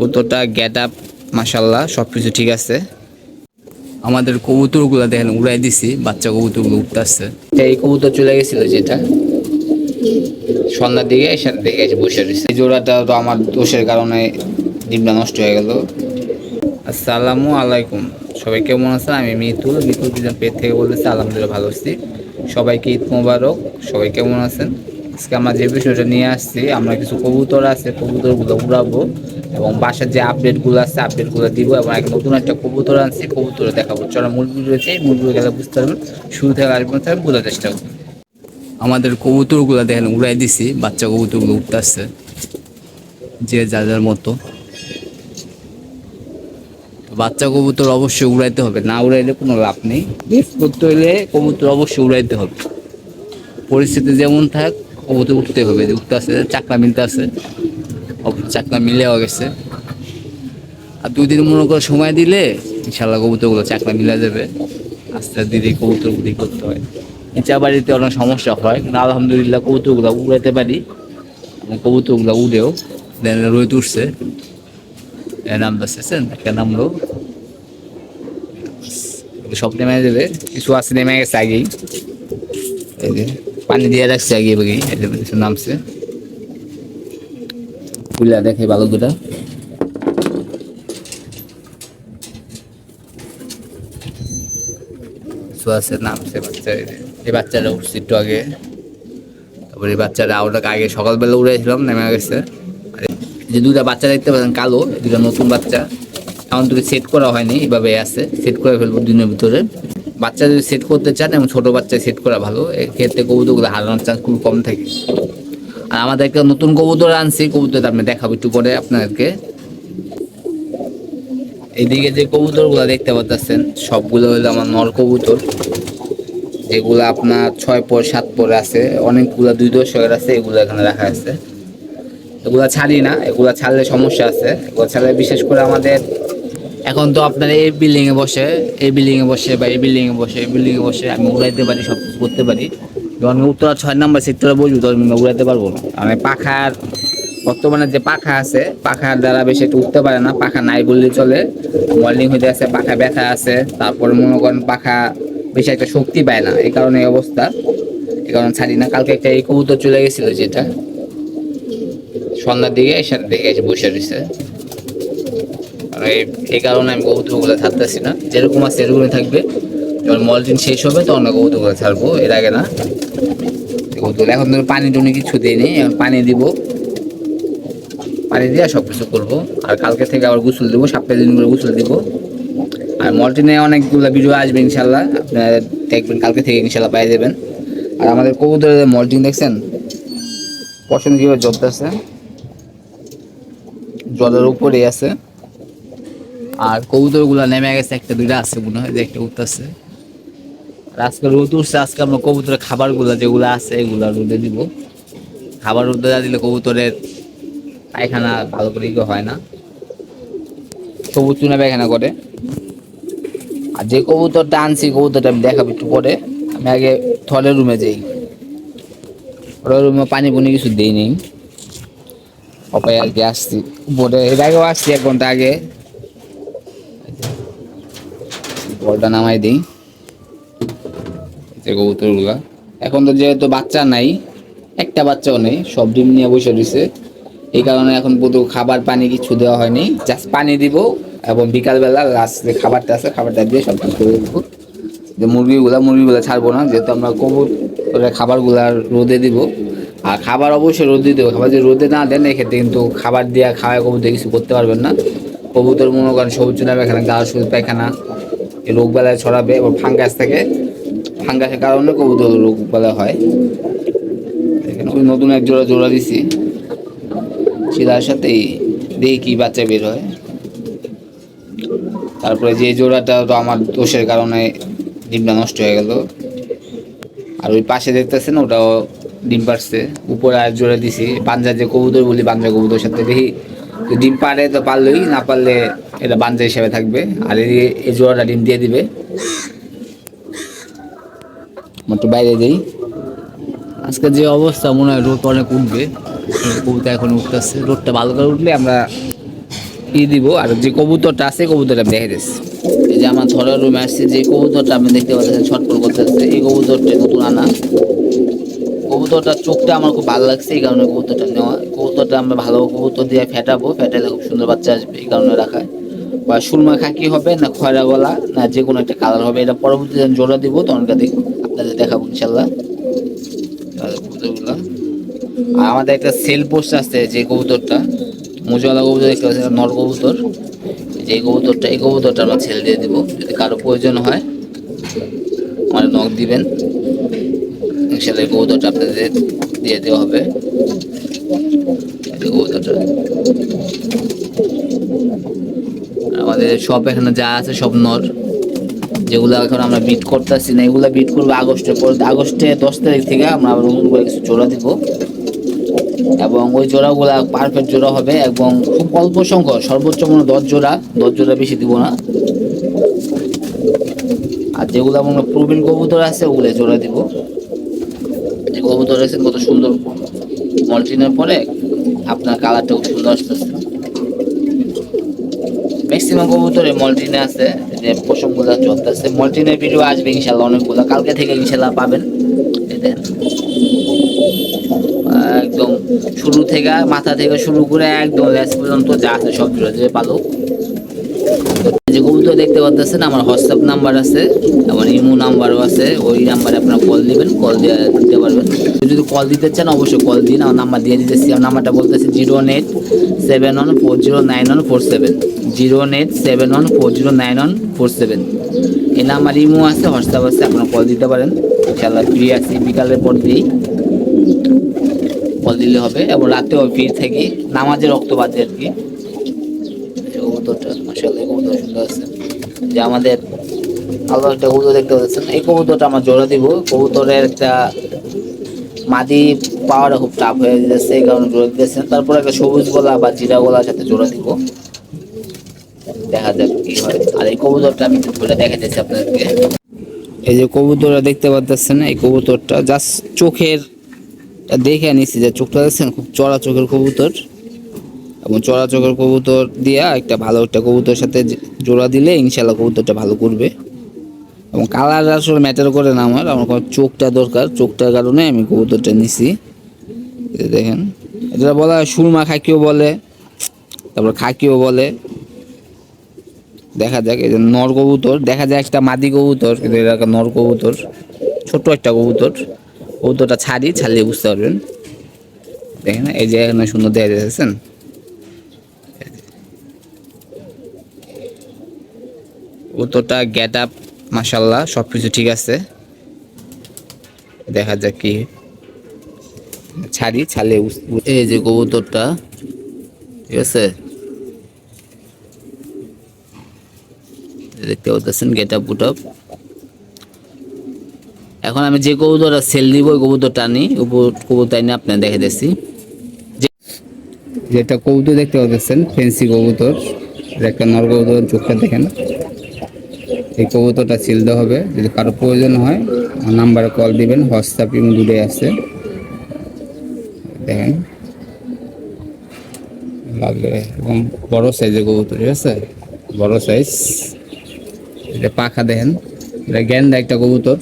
কবুতরটা get up মাসাল্লাহ সব কিছু ঠিক আছে। আমাদের কবুতরগুলো দেখেন, উড়াই দিছি, বাচ্চা কবুতরগুলো উঠতে আসছে এই কবুতর চলে গেছিল যেটা? সন্ধ্যার দিকে এসে দেখে এসে বসে রয়েছে। এই জোড়াটা তো আমার দোষের কারণে ডিমটা নষ্ট হয়ে গেল। আসসালামু আলাইকুম। সবাই কেমন আছেন? আমি মিতুল মিতুল দুজন পেট থেকে বলতেছি, আলহামদুলিল্লাহ ভালো আছি। সবাইকে ঈদ মোবারক। সবাই কেমন আছেন? আজকে আমরা যে বিষয়টা নিয়ে আসছি, আমরা কিছু কবুতর আছে, কবুতরগুলো উড়াবো। এবং বাসার যে আপডেটগুলো আছে আপডেটগুলো দিব এবং এক নতুন একটা কবুতর আনছি, কবুতর দেখাবো। চলা মুরগি রয়েছে এই মুরগি গেলে বুঝতে পারবেন। শুরু থেকে আসবেন তাহলে বোঝার চেষ্টা করবেন আমাদের কবুতরগুলো দেখেন, উড়াই দিছি, বাচ্চা কবুতরগুলো উঠতে আসছে যে যার যার মতো। বাচ্চা কবুতর অবশ্যই উড়াইতে হবে, না উড়াইলে কোনো লাভ নেই। বেশ করতে হলে কবুতর অবশ্যই উড়াইতে হবে। পরিস্থিতি যেমন থাক, কবুতর উঠতে হবে, যে উঠতে আসে চাকলা মিলতে আছে চাকলা মিলেও গেছে। আর দুই দিন মনে করে সময় দিলে ইনশাল্লাহ কবুতরগুলো চাকলা মিলে যাবে। আস্তে আস্তে ধীরে কবুতর বুদ্ধি করতে হয়। নিচা বাড়িতে অনেক সমস্যা হয়, কিন্তু আলহামদুলিল্লাহ কবুতরগুলো উড়াতে পারি। কবুতরগুলো উড়েও, দেন রোহিত উঠছে। এর নাম দেখছেন একটা নাম নামলো সব নেমে যাবে। কিছু আছে, নেমে গেছে আগেই। পানি দিয়ে রাখছে আগে কিছু নামছে। ফুলা দেখে ভালো দুটা। আছে নামছে বাচ্চা, এই বাচ্চাটা উঠছে একটু আগে। তারপরে এই বাচ্চাটা ওটাকে আগে সকালবেলা উড়েছিলাম নেমে গেছে। যে দুটা বাচ্চা দেখতে পাচ্ছেন, কালো দুটা নতুন বাচ্চা। এখন তো সেট করা হয়নি, এভাবে আছে, সেট করে ফেলব দিনের ভিতরে। বাচ্চা যদি সেট করতে চান, এবং ছোট বাচ্চা সেট করা ভালো, এক্ষেত্রে কবুতরগুলো হারানোর চান্স খুব কম থাকে। আর আমাদের একটা নতুন কবুতর আনছি কবুতর আমি দেখাবো একটু পরে আপনাদেরকে। এইদিকে যে কবুতরগুলো দেখতে পাচ্ছেন, সবগুলো হলো আমার নর কবুতর। এগুলো আপনার ছয় পর, সাত পর আছে, অনেকগুলো দুই দশকের আছে, এগুলো এখানে রাখা আছে। এগুলা ছাড়ি না, এগুলা ছাড়লে সমস্যা আছে। এগুলো ছাড়লে বিশেষ করে আমাদের, এখন তো আপনার এই বিল্ডিং এ বসে, এই বিল্ডিংয়ে বসে বা এই বিল্ডিংয়ে বসে, এই বিল্ডিংয়ে বসে আমি উড়াইতে পারি সব করতে পারি। যখন উত্তরা ছয় নাম্বার সেক্টরে বসবো তখন আমি উড়াইতে পারব না। আমি পাখার, বর্তমানে যে পাখা আছে, পাখার দ্বারা বেশি একটু উঠতে পারে না, পাখা নাই বললে চলে। মর্নিং হইতে আছে, পাখা ব্যথা আছে, তারপরে মনে করেন পাখা বেশি একটা শক্তি পায় না, এই কারণে এই অবস্থা। এই কারণে ছাড়ি না, কালকে একটা এই কবুতর চলে গেছিল যেটা। সন্ধ্যার দিকে এসে দেখে এসে বসে রয়েছে। এই কারণে আমি কবুতরগুলো ছাড়তেছি না। যেরকম আছে এরকমই থাকবে। যখন মলটিন শেষ হবে, তখন কবুতরগুলো ছাড়বো, এর আগে না। কবুতর এখন তো পানি টুনি কিছু দিইনি এখন পানি দিব। পানি দিয়ে সব কিছু করব। আর কালকে থেকে আবার গুসল দেবো সপ্তাহে দিন করে গোসল দিব। আর মলটিনে অনেকগুলো ভিডিও আসবে ইনশাল্লাহ, আপনারা দেখবেন, কালকে থেকে ইনশাল্লাহ পাই যাবেন। আর আমাদের কবুতরের মলটিন দেখছেন? পছন্দ কীভাবে জ্বলতেছে জলের উপরে আছে। আর কবুতরগুলা নেমে গেছে, একটা দুইটা আছে মনে হয়, যে একটা উঠতেছে। আজকে রোদ উঠছে, আজকে আমরা কবুতরের খাবারগুলা যেগুলো আছে এগুলা রোদে দিব। খাবার রোদে না দিলে কবুতরের পায়খানা ভালো করে ইয়ে হয় না। সবুজ চুনা পায়খানা করে। আর যে কবুতরটা আনছি, কবুতরটা আমি দেখাবো একটু পরে। আমি আগে থলের রুমে যাই। ওর রুমে পানি পুনি কিছু দিইনি অপায় আর কি আসছি। উপরে এর আগেও আসছি এক ঘণ্টা আগে। বলটা নামাই দিই। এই কবুতরগুলা। এখন তো যেহেতু বাচ্চা নাই, একটা বাচ্চাও নেই, সব ডিম নিয়ে বসে রয়েছে। এই কারণে এখন পুরো খাবার পানি কিছু দেওয়া হয়নি। জাস্ট পানি দিব এবং বিকালবেলা লাস্ট যে খাবারটা আছে, খাবারটা দিয়ে সব কিছু করে দেবো। যে মুরগিগুলা মুরগিগুলা ছাড়বো না, যেহেতু আমরা কবুতরের খাবারগুলা রোদে দিব। আর খাবার অবশ্যই রোদে দেবো। খাবার যদি রোদে না দেন, এক্ষেত্রে কিন্তু খাবার দিয়ে খাওয়ায় কবুতর কিছু করতে পারবেন না। কবুতর মনে করেন সবুজ চুনা পায়খানা গা সবুজ পায়খানা রোগ বেলায় ছড়াবে এবং ফাঙ্গাস থেকে ফাঙ্গাসের কারণে কবুতর রোগ বলা হয়। ওই নতুন এক জোড়া জোড়া দিছি। শিলার সাথেই দেখি কি বাচ্চা বের হয়। তারপরে যে জোড়াটা তো আমার দোষের কারণে ডিমটা নষ্ট হয়ে গেল। আর ওই পাশে দেখতেছেন, ওটাও ডিম পারছে উপরে আর জোড়া দিছি। পাঞ্জা যে কবুতর বলি পাঞ্জা কবুতর সাথে দেখি ডিম পারে তো পারলোই, না পারলে এটা বাঞ্জা হিসাবে থাকবে। আর এই জোড়াটা ডিম দিয়ে দিবে। একটু বাইরে যাই। আজকে যে অবস্থা, মনে হয় রোদ অনেক উঠবে। কবুতর এখন উঠতেছে। রোদটা ভালো করে উঠলে আমরা ই দিব। আর যে কবুতরটা আছে কবুতরটা দেখে দিচ্ছি। এই যে আমার ধরার রুমে আসছে, যে কবুতরটা আপনি দেখতে পাচ্ছেন ছটফট আসছে, এই কবুতরটা নতুন আনা। কবুতরটার চোখটা আমার খুব ভালো লাগছে, এই কারণে কবুতরটা নেওয়া। কবুতরটা আমরা ভালো কবুতর দিয়ে ফেটাবো, ফেটালে খুব সুন্দর বাচ্চা আসবে, এই কারণে রাখা। বা সুরমা খাকি হবে, না খয়রা গলা না যে কোনো একটা কালার হবে, এটা পরবর্তীতে আমি জোড়া দিব তখনকার দিক আপনাদের দেখাবো ইনশাল্লাহ। আর আমাদের একটা সেল পোস্ট আছে যে কবুতরটা, মুজওয়ালা কবুতর দেখতে পাচ্ছেন নর কবুতর। যে কবুতরটা, এই কবুতরটা আমরা ছেড়ে দিয়ে দিব। যদি কারও প্রয়োজন হয় আমার নখ দিবেন, ইনশাল্লাহ কবুতরটা আপনাদের দিয়ে দেওয়া হবে। আমাদের সব এখানে যা আছে সব নর। যেগুলো এখন আমরা বিট করতেছি না, এগুলো বিট করব আগস্টের পর, আগস্টে দশ তারিখ থেকে আমরা আবার নতুন করে কিছু জোড়া দিব। এবং ওই জোড়াগুলা পারফেক্ট জোড়া হবে এবং খুব অল্প সংখ্যক, সর্বোচ্চ মনে দশ জোড়া দশ জোড়া বেশি দিব না। আর যেগুলো মনে প্রবীণ কবুতর আছে, ওগুলো জোড়া দিব। কবুতর আছে কত সুন্দর মল্টিনের পরে আপনার কালারটা খুব সুন্দর আসতেছে। ম্যাক্সিমাম কবুতরে মল্টিনে আছে যে পশমগুলো চলতেছে। মলটিনের ভিডিও আসবে ইনশাল্লাহ অনেকগুলো। কালকে থেকে ইনশাল্লাহ পাবেন। এদের একদম শুরু থেকে মাথা থেকে শুরু করে একদম লেস পর্যন্ত যা আছে সব জুড়ে যে পালক। যে কবুতর দেখতে পাচ্ছেন আমার হোয়াটসঅ্যাপ নাম্বার আছে, আমার ইমো নাম্বারও আছে, ওই নাম্বারে আপনারা কল দিবেন কল দিতে পারবেন। যদি কল দিতে চান, অবশ্যই কল দিন, আমার নাম্বার দিয়ে দিতেছি, আমার নাম্বারটা বলতেছে zero one eight seven one four zero nine one four seven zero one eight seven one four zero nine one four seven এই নাম্বার ইমো আছে হোয়াটসঅ্যাপ আছে, আপনারা কল দিতে পারেন। ইনশাল্লাহ ফ্রি আছি, বিকালের পর দিয়েই কল দিলে হবে, এবং রাতেও ফ্রি থাকি, নামাজের রক্ত বাদে আর কি। কবুতরটা মাসাল্লাহ কবুতর সুন্দর আছে। যে আমাদের আলো একটা কবুতর দেখতে পাচ্ছেন, এই কবুতরটা আমরা জোড়া দিব। কবুতরের একটা মাদি পাওয়াটা খুব টাফ হয়ে যাচ্ছে, এই কারণে জোড়া দিতেছেন। তারপর একটা সবুজ গলা বা জিরা গলার সাথে জোড়া দিব। দেখা যাক কি হয়। আর এই কবুতরটা আমি একটু ধরে দেখা যাচ্ছে আপনাদেরকে। এই যে কবুতরটা দেখতে পাচ্ছেন এই কবুতরটা জাস্ট চোখের, দেখে নিচ্ছি যে চোখটা দেখছেন, খুব চড়া চোখের কবুতর। এবং চড়া চোখের কবুতর দিয়া একটা ভালো একটা কবুতর সাথে জোড়া দিলে ইনশাল্লাহ কবুতরটা ভালো করবে। এবং কালার আসলে ম্যাটার করে না আমার আমার চোখটা দরকার। চোখটার কারণে আমি কবুতরটা নিছি। দেখেন, এটা বলা হয় সুরমা খাকিও বলে, তারপর খাকিও বলে। দেখা যাক, এই যে নর কবুতর, দেখা যায় একটা মাদি কবুতর, কিন্তু এটা নর কবুতর, ছোট্ট একটা কবুতর। কবুতরটা ছাড়ি ছাড়িয়ে বুঝতে পারবেন। দেখেন, এই যে এখানে সুন্দর দেখা যাচ্ছেন কবুতরটা গেট আপ মাসাল্লাহ সব কিছু ঠিক আছে। দেখা যাক কি ছাড়ি বুঝ- এই যে কবুতরটা, ঠিক আছে? দেখতে পাচ্ছেন গেট আপ গুট আপ এখন আমি যে কবুতরটা সেল দিব, ওই কবুতরটা আনি কবুতর এনে আপনার দেখে দিচ্ছি। যেটা কবুতর দেখতে পাচ্ছেন ফেন্সি কবুতর একটা নর কবুতর, চোখটা দেখেন। এই কবুতরটা সিলতে হবে। যদি কারও প্রয়োজন হয় নাম্বারে কল দিবেন হোয়াটসঅ্যাপ ইমো দুটোই আছে। দেখেন। লাগলে এবং বড় সাইজের কবুতর, ঠিক আছে? বড় সাইজ এটা পাখা দেখেন। এটা গেন্দা একটা কবুতর।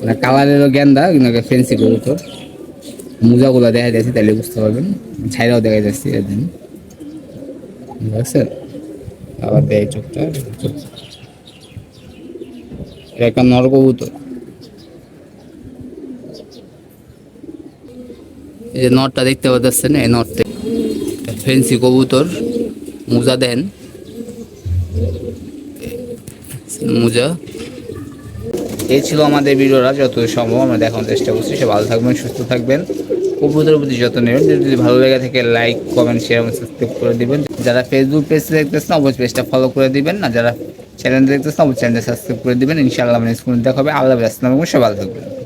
মানে কালারেরও গেন্দা কিন্তু ফেন্সি কবুতর। মোজাগুলো দেখা যাচ্ছে তাহলে বুঝতে পারবেন। ছাইরাও দেখা যাচ্ছে এদিন বুঝছেন আবার দেয় চোখটা। চোখ। এটা একটা নর কবুতর এই যে নটটা দেখতে পাচ্ছেন, এই নটটা ফেন্সি কবুতর, মোজা দেন। মোজা। এই ছিল আমাদের ভিডিওটা যত সম্ভব আমরা দেখানোর চেষ্টা করছি। সে ভালো থাকবেন, সুস্থ থাকবেন। কবুতরের প্রতি যত্ন নেবেন। যদি ভালো লেগে থাকে লাইক কমেন্ট শেয়ার সাবস্ক্রাইব করে দিবেন। যারা ফেসবুক পেজ দেখতেছেন, অবশ্যই পেজটা ফলো করে দিবেন। না যারা চ্যানেল দেখতে অবশ্যই চ্যানেলটা সাবস্ক্রাইব করে দেবেন। ইনশাআল্লাহ মানে স্কুল দেখা হবে। আল্লাহ আসসালাম সবাই ভালো থাকবেন।